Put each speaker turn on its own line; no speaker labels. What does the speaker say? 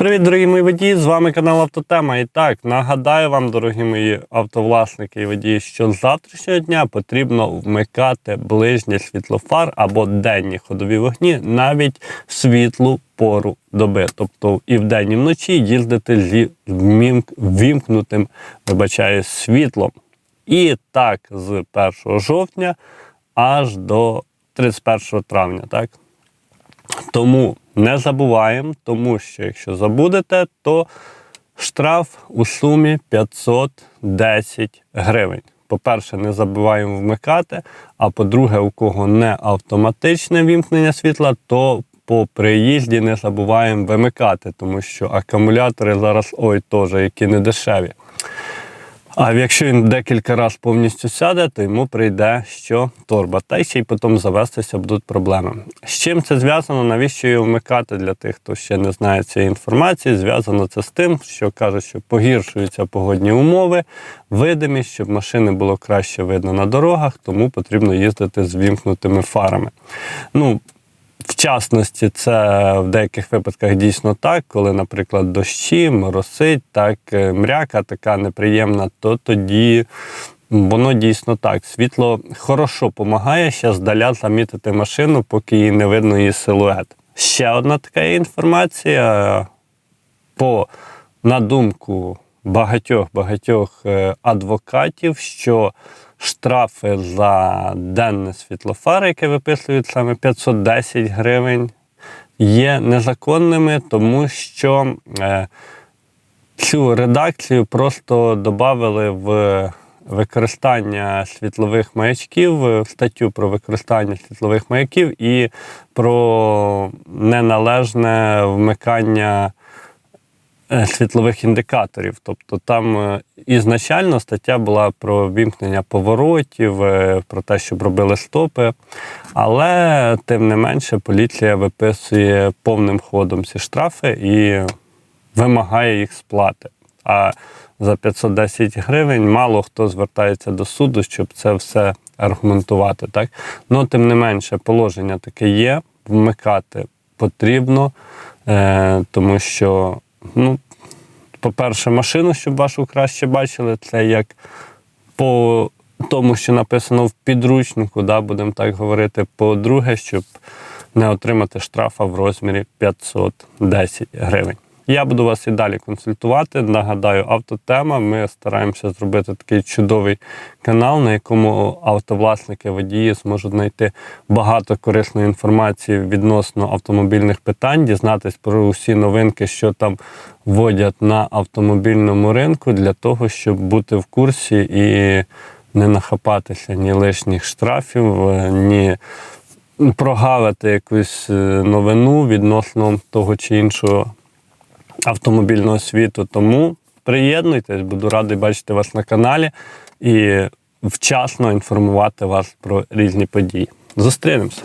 Привіт, дорогі мої водії! З вами канал Автотема. І так, нагадаю вам, дорогі мої автовласники і водії, що з завтрашнього дня потрібно вмикати ближнє світлофар або денні ходові вогні навіть в світлу пору доби. Тобто і вдень, і вночі їздити зі ввімкнутим, вибачаю, світлом. І так з 1 жовтня аж до 31 травня. Так? Тому не забуваємо, тому що якщо забудете, то штраф у сумі 510 гривень. По-перше, не забуваємо вмикати. А по-друге, у кого не автоматичне вімкнення світла, то по приїзді не забуваємо вимикати, тому що акумулятори зараз ой теж, які не дешеві. А якщо він декілька разів повністю сяде, то йому прийде що торба. Та й ще й потім завестися будуть проблеми. З чим це зв'язано? Навіщо її вмикати для тих, хто ще не знає цієї інформації? Зв'язано це з тим, що кажуть, що погіршуються погодні умови, видимість, щоб машини було краще видно на дорогах, тому потрібно їздити з вімкнутими фарами. Ну, частності, це в деяких випадках дійсно так, коли, наприклад, дощі, моросить, так, е, мряка така неприємна, то тоді воно дійсно так. Світло хорошо допомагає ще здаля замітити машину, поки їй не видно її силует. Ще одна така інформація. По, на думку багатьох багатьох е, адвокатів, що штрафи за денне світлофар, яке виписують саме 510 гривень, є незаконними, тому що е, цю редакцію просто додали в використання світлових маячків, статтю про використання світлових маяків і про неналежне вмикання світлових індикаторів. Тобто там е, ізначально стаття була про вімкнення поворотів, е, про те, щоб робили стопи. Але тим не менше поліція виписує повним ходом ці штрафи і вимагає їх сплати. А за 510 гривень мало хто звертається до суду, щоб це все аргументувати. Так? Ну, тим не менше, положення таке є, вмикати потрібно, е, тому що, ну, по-перше, машину, щоб вашу краще бачили, це як по тому, що написано в підручнику, да, будемо так говорити. По-друге, щоб не отримати штрафа в розмірі 510 гривень. Я буду вас і далі консультувати. Нагадаю, автотема. Ми стараємося зробити такий чудовий канал, на якому автовласники водії зможуть знайти багато корисної інформації відносно автомобільних питань, дізнатись про усі новинки, що там вводять на автомобільному ринку, для того, щоб бути в курсі і не нахапатися ні лишніх штрафів, е, ні прогавити якусь е, новину відносно того чи іншого автомобільного світу. Тому приєднуйтесь, буду радий бачити вас на каналі і вчасно інформувати вас про різні події. Зустрінемося!